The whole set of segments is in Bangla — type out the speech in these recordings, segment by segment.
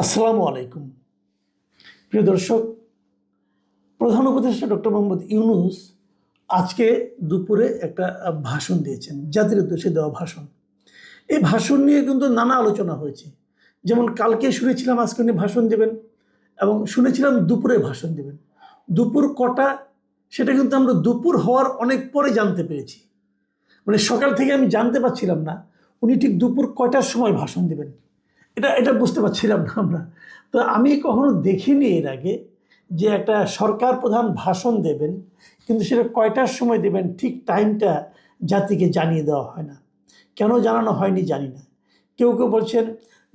আসসালামু আলাইকুম। প্রিয় দর্শক, প্রধান উপদেষ্টা ডক্টর মোহাম্মদ ইউনুস আজকে দুপুরে একটা ভাষণ দিয়েছেন, জাতির উদ্দেশ্যে দেওয়া ভাষণ। এই ভাষণ নিয়ে কিন্তু নানা আলোচনা হয়েছে। যেমন কালকে শুনেছিলাম আজকে উনি ভাষণ দেবেন এবং শুনেছিলাম দুপুরে ভাষণ দেবেন। দুপুর কটা, সেটা কিন্তু আমরা দুপুর হওয়ার অনেক পরে জানতে পেরেছি। মানে সকাল থেকে আমি জানতে পারছিলাম না, উনি ঠিক দুপুর কয়টার সময় ভাষণ দেবেন। এটা এটা বুঝতে পারছিলাম না আমরা। তো আমি কখনো দেখিনি এর আগে যে একটা সরকার প্রধান ভাষণ দেবেন, কিন্তু সেটা কয়টার সময় দেবেন ঠিক টাইমটা জাতিকে জানিয়ে দেওয়া হয় না। কেন জানানো হয়নি জানি না। কেউ কেউ বলছেন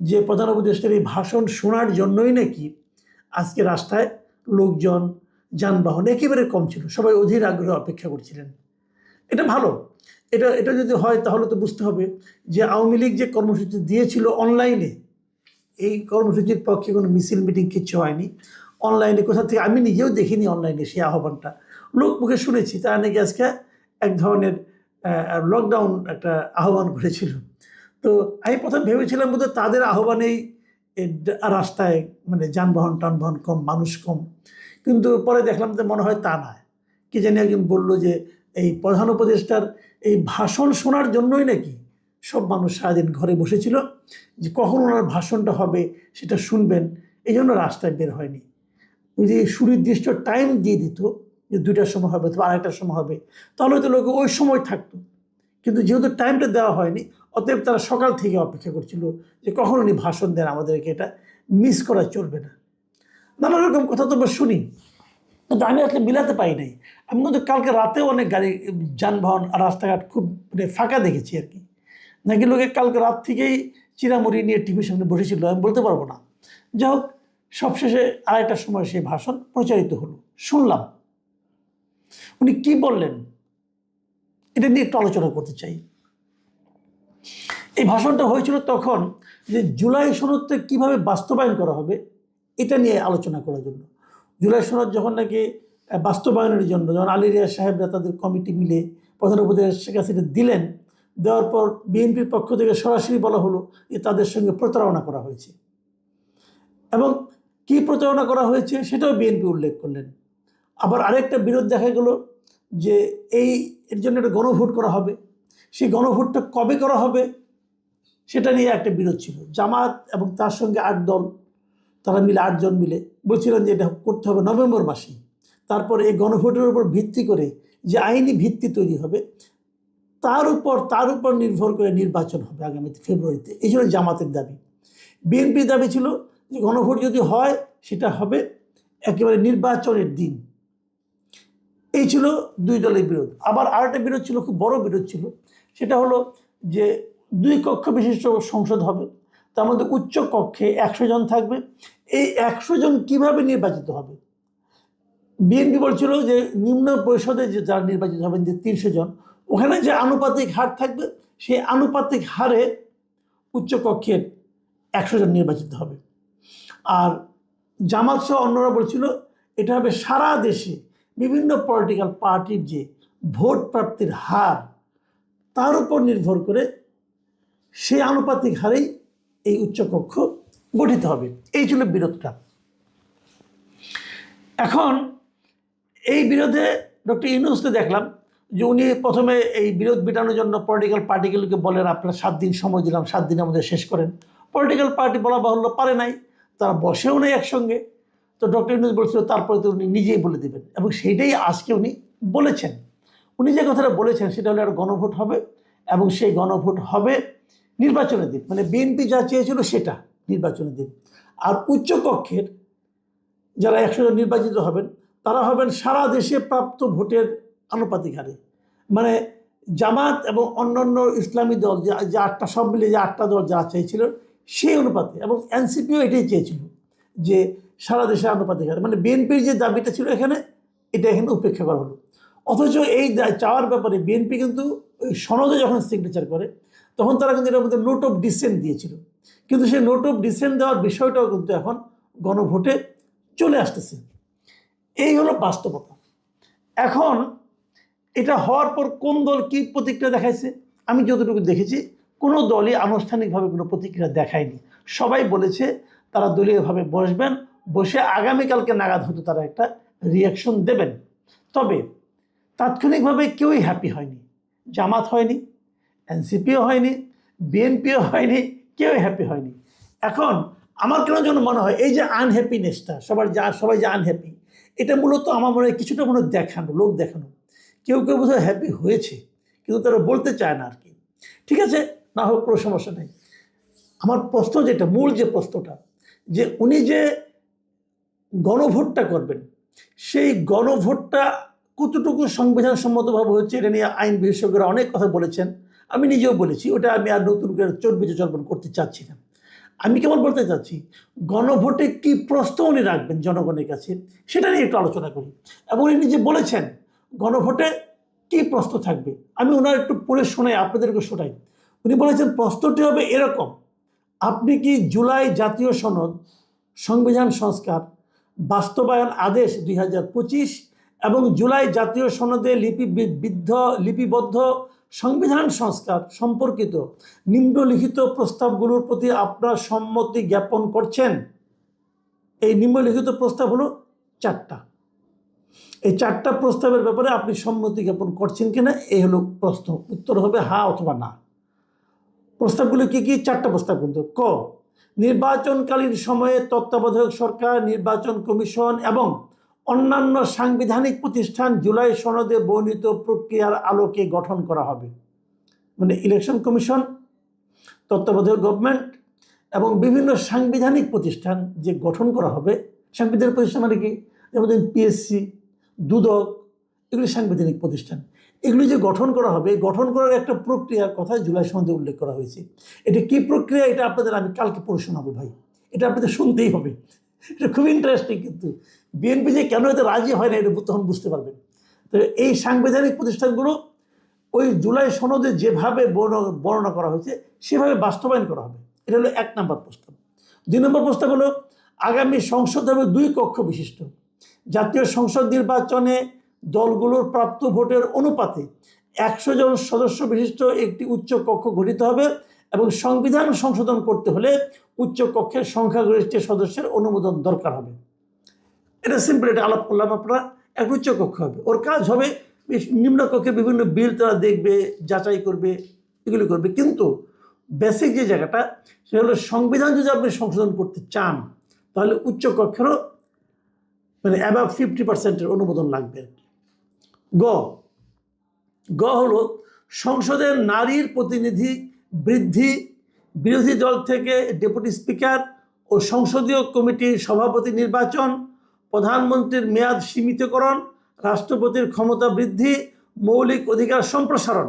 যে প্রধান উপদেষ্টার এই ভাষণ শোনার জন্যই নাকি আজকে রাস্তায় লোকজন যানবাহন একেবারে কম ছিল, সবাই অধীর আগ্রহে অপেক্ষা করছিলেন। এটা ভালো। এটা এটা যদি হয় তাহলে তো বুঝতে হবে যে আওয়ামী লীগ যে কর্মসূচি দিয়েছিল অনলাইনে এই কর্মসূচির পক্ষে কোনো মিছিল, মিটিং কিচ্ছু হয়নি। অনলাইনে কোথা থেকে আমি নিজেও দেখিনি অনলাইনে সেই আহ্বানটা। লোক মুখে শুনেছি, তারা নাকি আজকে এক ধরনের লকডাউন একটা আহ্বান করেছিল। তো আমি প্রথম ভেবেছিলাম বোধহয় তাদের আহ্বানেই রাস্তায় মানে যানবাহন, টানবাহন কম, মানুষ কম। কিন্তু পরে দেখলাম যে মনে হয় তা না। কি জানি একজন বলল যে এই প্রধান উপদেষ্টার এই ভাষণ শোনার জন্যই নাকি সব মানুষ সারাদিন ঘরে বসেছিল যে কখন ওনার ভাষণটা হবে সেটা শুনবেন, এই জন্য রাস্তায় বের হয়নি। ওই যে সুনির্দিষ্ট টাইম দিয়ে দিত যে দুইটার সময় হবে অথবা আড়াইটার সময় হবে, তাহলে তো লোকে ওই সময় থাকতো। কিন্তু যেহেতু টাইমটা দেওয়া হয়নি, অতএব তারা সকাল থেকে অপেক্ষা করছিল যে কখন উনি ভাষণ দেন আমাদেরকে, এটা মিস করা চলবে না। নানা রকম কথা তো আমরা শুনি, কিন্তু আমি আসলে মিলাতে পারি নাই। আমি কিন্তু কালকে রাতেও অনেক গাড়ি, যানবাহন রাস্তাঘাট খুব মানে ফাঁকা দেখেছি আর কি। নাকি লোকে কালকে রাত থেকেই চিরামুড়ি নিয়ে টিভির সামনে বসেছিল, আমি বলতে পারব না। যাই হোক, সবশেষে আড়াইটার সময় সেই ভাষণ প্রচারিত হলো। শুনলাম। উনি কি বললেন? এটা নিয়ে একটু আলোচনা করতে চাই। এই ভাষণটা হয়েছিল তখন যে জুলাই সনদটা কীভাবে বাস্তবায়ন করা হবে, এটা নিয়ে আলোচনা করার জন্য। জুলাই সনদ যখন নাকি বাস্তবায়নের জন্য, যখন আলী রিয়া সাহেবরা তাদের কমিটি মিলে প্রধান উপদেষ্টার কাছে দিলেন দেওয়ার পর বিএনপির পক্ষ থেকে সরাসরি বলা হলো যে তাদের সঙ্গে প্রতারণা করা হয়েছে। এবং কি প্রতারণা করা হয়েছে সেটাও বিএনপি উল্লেখ করলেন। আবার আরেকটা বিরোধ দেখা গেল যে এই এর জন্য একটা গণভোট করা হবে। সেই গণভোটটা কবে করা হবে সেটা নিয়ে একটা বিরোধ ছিল। জামাত এবং তার সঙ্গে আট দল, তারা মিলে আটজন মিলে বলছিলেন যে এটা করতে হবে নভেম্বর মাসে তারপর এই গণভোটের উপর ভিত্তি করে যে আইনি ভিত্তি তৈরি হবে তার উপর তার উপর নির্ভর করে নির্বাচন হবে আগামী ফেব্রুয়ারিতে। এই ছিল জামাতের দাবি। বিএনপির দাবি ছিল যে গণভোট যদি হয়, সেটা হবে একেবারে নির্বাচনের দিন। এই ছিল দুই দলের বিরোধ। আবার আরেকটা বিরোধ ছিল, খুব বড় বিরোধ ছিল। সেটা হলো যে দুই কক্ষ বিশিষ্ট সংসদ হবে, তার মধ্যে উচ্চ কক্ষে একশো জন থাকবে। এই একশো জন কীভাবে নির্বাচিত হবে? বিএনপি বলছিল যে নিম্ন পরিষদে যে যারা নির্বাচিত হবেন, যে তিনশো জন ওখানে যে আনুপাতিক হার থাকবে, সেই আনুপাতিক হারে উচ্চকক্ষের একশো জন নির্বাচিত হবে। আর জামাত সহ অন্যরা বলছিল, এটা হবে সারা দেশে বিভিন্ন পলিটিক্যাল পার্টির যে ভোট প্রাপ্তির হার, তার উপর নির্ভর করে সেই আনুপাতিক হারেই এই উচ্চকক্ষ গঠিত হবে। এই ছিল বিরোধটা। এখন এই বিরোধে ডক্টর ইউনুসকে দেখলাম। যে উনি প্রথমে এই বিরোধ মেটানোর জন্য পলিটিক্যাল পার্টিগুলোকে বলেন, আপনারা সাত দিন সময় দিলাম, সাত দিনের মধ্যে শেষ করেন। পলিটিক্যাল পার্টি বলা বাহুল্য, পারে নাই, তারা বসেও নেই একসঙ্গে। তো ডক্টর ইউনুস বলছিল, তারপরে তো উনি নিজেই বলে দেবেন। এবং সেইটাই আজকে উনি বলেছেন। উনি যে কথাটা বলেছেন, সেটা হলো একটা গণভোট হবে, এবং সেই গণভোট হবে নির্বাচনের দিন। মানে বিএনপি যা চেয়েছিল সেটা নির্বাচনের দিন। আর উচ্চকক্ষের যারা একশো জন নির্বাচিত হবেন, তারা হবেন সারা দেশে প্রাপ্ত ভোটের আনুপাতিক হারে মানে জামাত এবং অন্যান্য ইসলামী দল যে আটটা সব মিলে যে আটটা দল যা চেয়েছিল, সেই অনুপাতে এবং এনসিপিও এটাই চেয়েছিল যে সারা দেশে আনুপাতিক হারে মানে বিএনপির যে দাবিটা ছিল এখানে, এটা এখানে উপেক্ষা করা হলো। অথচ এই চাওয়ার ব্যাপারে বিএনপি কিন্তু সনদে যখন সিগনেচার করে, তখন তারা কিন্তু এটার মধ্যে নোট অফ ডিসেন্ট দিয়েছিল। কিন্তু সেই নোট অফ ডিসেন্ট দেওয়ার বিষয়টাও কিন্তু এখন গণভোটে চলে আসতেছে। এই হলো বাস্তবতা। এখন এটা হওয়ার পর কোন দল কী প্রতিক্রিয়া দেখাইছে? আমি যতটুকু দেখেছি, কোনো দলই আনুষ্ঠানিকভাবে কোনো প্রতিক্রিয়া দেখায়নি। সবাই বলেছে তারা দলীয়ভাবে বসবেন, বসে আগামীকালকে নাগাদ হয়তো তারা একটা রিয়াকশন দেবেন। তবে তাৎক্ষণিকভাবে কেউই হ্যাপি হয়নি। জামাত হয়নি, এনসিপিও হয়নি, বিএনপিও হয়নি, কেউই হ্যাপি হয়নি। এখন আমার কেন যেন মনে হয়, এই যে আনহ্যাপিনেসটা সবার যা, সবাই যে আনহ্যাপি এটা মূলত আমার মনে হয় কিছুটা মনে দেখানো, লোক দেখানো। কেউ কেউ বোধহয় হ্যাপি হয়েছে, কিন্তু তারা বলতে চায় না আর কি ঠিক আছে? না হোক, কোনো সমস্যা নেই। আমার প্রশ্ন যেটা, মূল যে প্রশ্নটা, যে উনি যে গণভোটটা করবেন, সেই গণভোটটা কতটুকু সংবিধান সম্মতভাবে হচ্ছে এটা নিয়ে আইন বিশেষজ্ঞরা অনেক কথা বলেছেন। আমি নিজেও বলেছি, ওটা আমি আর নতুন করে চর্বি চর্বণ করতে চাচ্ছি না। আমি কেমন বলতে চাচ্ছি, গণভোটে কি প্রশ্ন উনি রাখবেন জনগণের কাছে, সেটা নিয়ে একটু আলোচনা করি। এবং উনি নিজে বলেছেন গণভোটে কি প্রশ্ন থাকবে? আমি ওনার একটু পড়ে শোনাই, আপনাদেরকে শোনাই। উনি বলেছেন, প্রশ্নটি হবে এরকম। আপনি কি জুলাই জাতীয় সনদ, সংবিধান সংস্কার, বাস্তবায়ন আদেশ দুই হাজার পঁচিশ এবং জুলাই জাতীয় সনদে লিপিবিদ্ধ লিপিবদ্ধ সংবিধান সংস্কার সম্পর্কিত নিম্নলিখিত প্রস্তাবগুলোর প্রতি আপনার সম্মতি জ্ঞাপন করছেন? এই নিম্নলিখিত প্রস্তাব হলো চারটা। এই চারটা প্রস্তাবের ব্যাপারে আপনি সম্মতি জ্ঞাপন করছেন কিনা এই হলো প্রশ্ন। উত্তর হবে হা অথবা না। প্রস্তাবগুলো কি কি? চারটা প্রস্তাব কিন্তু। ক, নির্বাচনকালীন সময়ে তত্ত্বাবধায়ক সরকার, নির্বাচন কমিশন এবং অন্যান্য সাংবিধানিক প্রতিষ্ঠান জুলাই সনদে বর্ণিত প্রক্রিয়ার আলোকে গঠন করা হবে। মানে ইলেকশন কমিশন, তত্ত্বাবধায়ক গভর্নমেন্ট এবং বিভিন্ন সাংবিধানিক প্রতিষ্ঠান যে গঠন করা হবে, সাংবিধানিক প্রতিষ্ঠান মানে কি? যেমন পিএসসি দুদক, এগুলি সাংবিধানিক প্রতিষ্ঠান। এগুলি যে গঠন করা হবে, গঠন করার একটা প্রক্রিয়ার কথা জুলাই সনদে উল্লেখ করা হয়েছে। এটা কি প্রক্রিয়া? এটা আপনাদের আমি কালকে পড়ে শোনাবো ভাই। এটা আপনাদের শুনতেই হবে। এটা খুব ইন্টারেস্টিং কিন্তু। বিএনপি যে কেন এতে রাজি হয় না, এটা তখন বুঝতে পারবেন। তো এই সাংবিধানিক প্রতিষ্ঠানগুলো ওই জুলাই সনদে যেভাবে বর্ণ- বর্ণনা করা হয়েছে, সেভাবে বাস্তবায়ন করা হবে। এটা হলো এক নম্বর প্রস্তাব। দুই নম্বর প্রস্তাব হলো, আগামী সংসদ হবে দুই কক্ষ বিশিষ্ট। জাতীয় সংসদ নির্বাচনে দলগুলোর প্রাপ্ত ভোটের অনুপাতে একশো জন সদস্য বিশিষ্ট একটি উচ্চ কক্ষ গঠিত হবে এবং সংবিধান সংশোধন করতে হলে উচ্চ কক্ষের সংখ্যাগরিষ্ঠ সদস্যের অনুমোদন দরকার হবে। এটা সিম্পল এটা আলাপ করলাম আপনারা। এক উচ্চ কক্ষ হবে। ওর কাজ হবে বেশ নিম্ন কক্ষে বিভিন্ন বিল তারা দেখবে, যাচাই করবে, এগুলি করবে। কিন্তু বেসিক যে জায়গাটা, সেটা হলো সংবিধান যদি আপনি সংশোধন করতে চান, তাহলে উচ্চ কক্ষেরও মানে অ্যাবাভ ফিফটি পার্সেন্টের অনুমোদন লাগবে। গ গ হল সংসদের নারীর প্রতিনিধি বৃদ্ধি, বিরোধী দল থেকে ডেপুটি স্পিকার ও সংসদীয় কমিটির সভাপতি নির্বাচন, প্রধানমন্ত্রীর মেয়াদ সীমিতকরণ, রাষ্ট্রপতির ক্ষমতা বৃদ্ধি, মৌলিক অধিকার সম্প্রসারণ।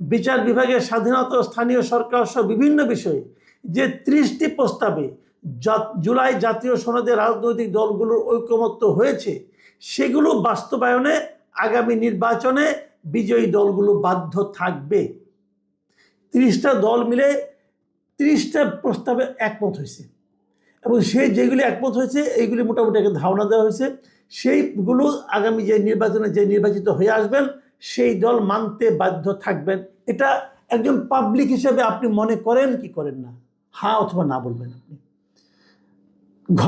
বিচার বিভাগের স্বাধীনতা স্থানীয় সরকার সহ বিভিন্ন বিষয়ে যে ত্রিশটি প্রস্তাবে জুলাই জাতীয় সনদে রাজনৈতিক দলগুলোর ঐকমত্য হয়েছে, সেগুলো বাস্তবায়নে আগামী নির্বাচনে বিজয়ী দলগুলো বাধ্য থাকবে। তিরিশটা দল মিলে তিরিশটা প্রস্তাবে একমত হয়েছে। এবং সেই যেগুলি একমত হয়েছে, এইগুলি মোটামুটি একটা ধারণা দেওয়া হয়েছে। সেইগুলো আগামী যে নির্বাচনে যে নির্বাচিত হয়ে আসবেন, সেই দল মানতে বাধ্য থাকবেন। এটা একজন পাবলিক হিসেবে আপনি মনে করেন কি করেন না? হ্যাঁ অথবা না বলবেন আপনি। ঘ,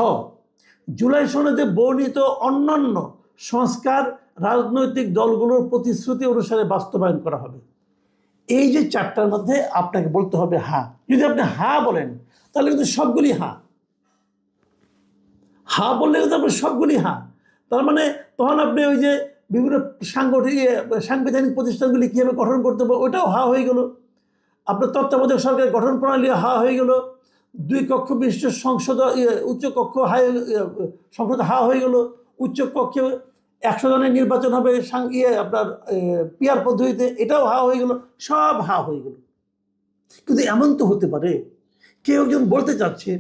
জুলাই সনদে বর্ণিত অন্যান্য সংস্কার রাজনৈতিক দলগুলোর প্রতিশ্রুতি অনুসারে বাস্তবায়ন করা হবে। এই যে চারটার মধ্যে আপনাকে বলতে হবে হা। যদি আপনি হা বলেন, তাহলে কিন্তু সবগুলি হ্যাঁ হা বললে কিন্তু আপনি সবগুলি হা। তার মানে তখন আপনি ওই যে বিভিন্ন সাংগঠনিক, সাংবিধানিক প্রতিষ্ঠানগুলি কীভাবে গঠন করতে হবে ওটাও হা হয়ে গেল। আপনার তত্ত্বাবধায়ক সরকার গঠন প্রণালী হা হয়ে গেল। দুই কক্ষ বিশিষ্ট সংসদ ইয়ে, উচ্চ কক্ষ হাই ইয়ে, সংসদ হা হয়ে গেল। উচ্চ কক্ষে একশো জনের নির্বাচন হবে ইয়ে আপনার পিয়ার পদ্ধতিতে এটাও হা হয়ে গেল সব হা হয়ে গেল। কিন্তু এমন তো হতে পারে কেউ একজন বলতে চাচ্ছে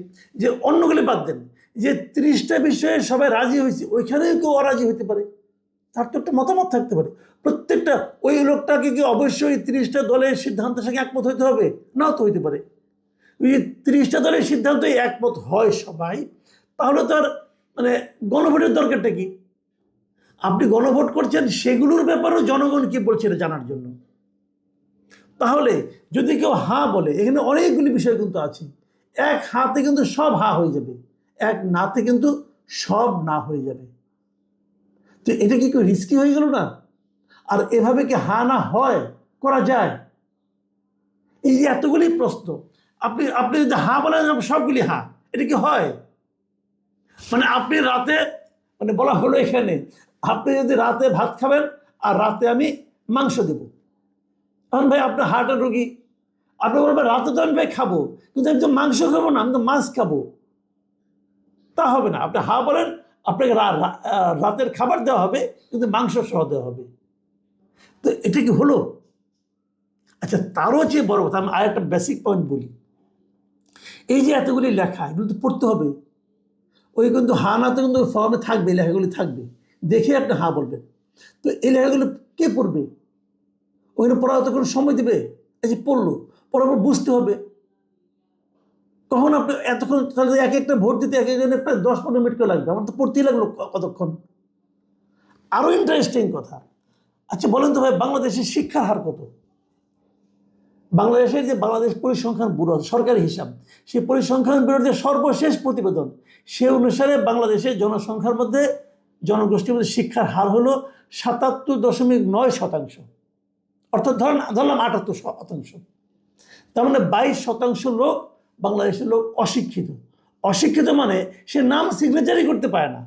যে অন্যগুলি বাদ দেন যে ত্রিশটা বিষয়ে সবাই রাজি হয়েছে ওইখানেও কেউ অরাজি হতে পারে। তার তো একটা মতামত থাকতে পারে। প্রত্যেকটা ওই লোকটাকে কি অবশ্যই তিরিশটা দলের সিদ্ধান্তের সঙ্গে একমত হতে হবে? নাও তো হইতে পারে। ওই যে তিরিশটা দলের সিদ্ধান্তে একমত হয় সবাই, তাহলে তার মানে গণভোটের দরকারটা কি? আপনি গণভোট করছেন সেগুলোর ব্যাপারেও জনগণ কি বলছে এটা জানার জন্য? তাহলে যদি কেউ হাঁ বলে, এখানে অনেকগুলি বিষয় কিন্তু আছে। এক হাতে কিন্তু সব হা হয়ে যাবে, এক নাতে কিন্তু সব না হয়ে যাবে। তো এটা কি একটু রিস্কি হয়ে গেল না? আর এভাবে কি হা না হয় করা যায়? এই এতগুলি প্রশ্ন আপনি আপনি যদি হা বলেন, সবগুলি হা। এটা কি হয়? মানে আপনি রাতে মানে বলা হলো এখানে, আপনি যদি রাতে ভাত খাবেন, আর রাতে আমি মাংস দেব। তখন ভাই, আপনার হার্টের রোগী। আপনি বলবেন, রাতে তো আমি ভাই খাব, কিন্তু আমি তো মাংস খাব না, আমি তো মাছ খাব। তা হবে না। আপনি হা বলেন, আপনাকে রাতের খাবার দেওয়া হবে, কিন্তু মাংস সহ দেওয়া হবে। তো এটা কি হলো? আচ্ছা তারও যে বড় কথা, আমি আর একটা বেসিক পয়েন্ট বলি। এই যে এতগুলি লেখা, এগুলো তো পড়তে হবে। ওই কিন্তু হা না তো কিন্তু ফর্মে থাকবে, লেখাগুলি থাকবে। দেখে আপনি হা বলবেন। তো এই লেখাগুলো কে পড়বে? ওখানে পড়া তখন সময় দেবে? এই যে পড়ল, পড়ার পর বুঝতে হবে। কখন আপনি এতক্ষণ তাহলে এক একটা ভোট দিতে এক একজনের প্রায় দশ পনেরো মিনিট করে লাগবে। আমার তো পড়তেই লাগল কতক্ষণ। আরও ইন্টারেস্টিং কথা। আচ্ছা বলেন তো ভাই, বাংলাদেশের শিক্ষার হার কত? বাংলাদেশের যে বাংলাদেশ পরিসংখ্যান ব্যুরো, সরকারি হিসাব, সেই পরিসংখ্যান ব্যুরোর যে সর্বশেষ প্রতিবেদন, সে অনুসারে বাংলাদেশের জনসংখ্যার মধ্যে জনগোষ্ঠীর মধ্যে শিক্ষার হার হলো সাতাত্তর দশমিক নয় শতাংশ। অর্থাৎ ধরেন, ধরলাম আটাত্তর শতাংশ। তার মানে বাইশ শতাংশ লোক বাংলাদেশের লোক অশিক্ষিত। অশিক্ষিত মানে সে নাম সিগনেচারই করতে পারে না।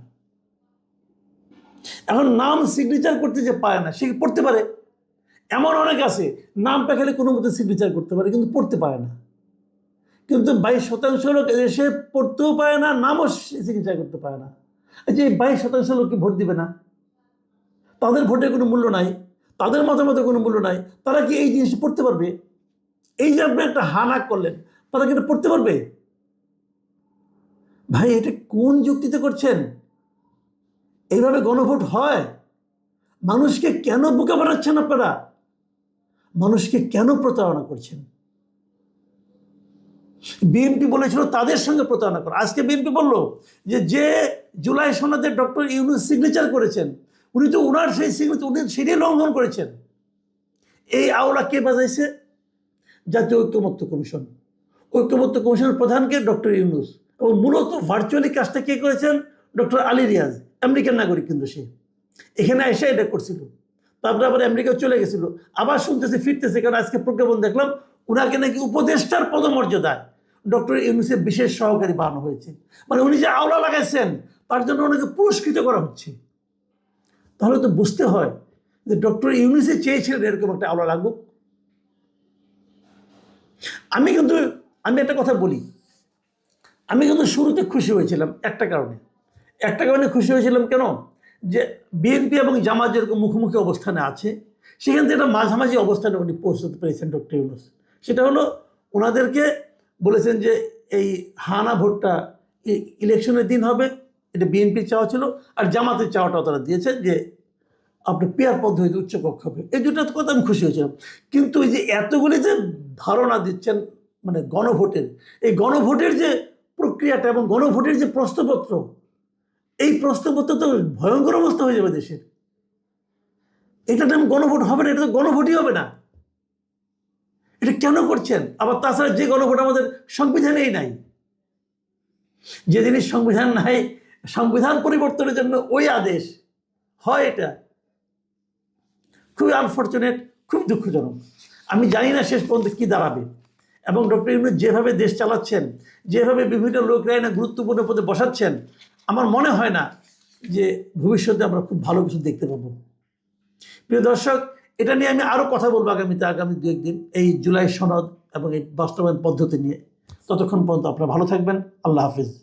এখন নাম সিগনেচার করতে যে পারে না, সে পড়তে পারে? এমন অনেক আছে নামটা খেলে কোনো মতে সিগনেচার করতে পারে, কিন্তু পড়তে পারে না। কিন্তু বাইশ শতাংশ লোক সে পড়তেও পারে না, নামও সিগনেচার করতে পারে না। যে এই বাইশ শতাংশ লোককে ভোট দিবে না? তাদের ভোটের কোনো মূল্য নাই, তাদের মতামতের কোনো মূল্য নাই, তারা কি এই জিনিসটা পড়তে পারবে? এই যে আপনি একটা হানা করলেন, তারা কি এটা পড়তে পারবে? ভাই, এটা কোন যুক্তিতে করছেন? এইভাবে গণভোট হয়? মানুষকে কেন বোকা বানাচ্ছেন আপনারা? মানুষকে কেন প্রতারণা করছেন? বিএনপি বলেছিল, তাদের সঙ্গে প্রতারণা করা। আজকে বিএনপি বলল যে যে জুলাই সনদে ডক্টর ইউনুস সিগনেচার করেছেন, উনি তো ওনার সেই সিগনেচার উনি সেটাই লঙ্ঘন করেছেন। এই আওলা কে বাজাইছে? জাতীয় ঐক্যমত্য কমিশন। ঐক্যমত্য কমিশনের প্রধানকে ডক্টর ইউনুস। এবং মূলত ভার্চুয়ালি কাজটা কে করেছেন? ডক্টর আলী রিয়াজ আমেরিকান নাগরিক কিন্তু সে। এখানে এসে এটা করছিল। তারপরে আবার আমেরিকা চলে গেছিল। আবার শুনতেছে, ফিরতেছে, কারণ আজকে প্রজ্ঞাপন দেখলাম ওনাকে নাকি উপদেষ্টার পদমর্যাদায় ডক্টর ইউনুসের বিশেষ সহকারী বানানো হয়েছে। মানে উনি যে আওলা লাগাইছেন, তার জন্য ওনাকে পুরস্কৃত করা হচ্ছে। তাহলে তো বুঝতে হয় যে ডক্টর ইউনুসে চেয়েছিলেন এরকম একটা আওলা লাগুক। আমি কিন্তু, আমি একটা কথা বলি। আমি কিন্তু শুরুতে খুশি হয়েছিলাম একটা কারণে। একটা কারণে খুশি হয়েছিলাম কেন? যে বিএনপি এবং জামাত যেরকম মুখোমুখি অবস্থানে আছে, সেখান থেকে একটা মাঝামাঝি অবস্থানে উনি পৌঁছতে পেরেছেন ডক্টর ইউনুস। সেটা হলো ওনাদেরকে বলেছেন যে এই হানা ভোটটা ইলেকশনের দিন হবে, এটা বিএনপির চাওয়া ছিল, আর জামাতের চাওয়াটাও তারা দিয়েছে যে আপনি পেয়ার পদ্ধতিতে উচ্চ কক্ষ হবে। এই দুটো কথা আমি খুশি হয়েছিলাম। কিন্তু এই যে এতগুলি যে ধারণা দিচ্ছেন মানে গণভোটের, এই গণভোটের যে প্রক্রিয়াটা এবং গণভোটের যে প্রশ্নপত্র এই প্রশ্নপত্র তো ভয়ঙ্কর অবস্থা হয়ে যাবে দেশের। এটা নাম গণভোট হবে না, এটা তো গণভোটই হবে না। এটা কেন করছেন? আবার তাছাড়া যে গণভোট আমাদের সংবিধানেই নাই। যে জিনিস সংবিধান নাই, সংবিধান পরিবর্তনের জন্য ওই আদেশ। হয় এটা। খুবই আনফর্চুনেট খুব দুঃখজনক। আমি জানি না শেষ পর্যন্ত কী দাঁড়াবে। এবং ডক্টর ইউনুস যেভাবে দেশ চালাচ্ছেন, যেভাবে বিভিন্ন লোকরা এনে গুরুত্বপূর্ণ পদে বসাচ্ছেন আমার মনে হয় না যে ভবিষ্যতে আমরা খুব ভালো কিছু দেখতে পাবো। প্রিয় দর্শক, এটা নিয়ে আমি আরও কথা বলব আগামীতে, আগামী দু একদিন এই জুলাই সনদ এবং এই বাস্তবায়ন পদ্ধতি নিয়ে। ততক্ষণ পর্যন্ত আপনারা ভালো থাকবেন। আল্লাহ হাফিজ।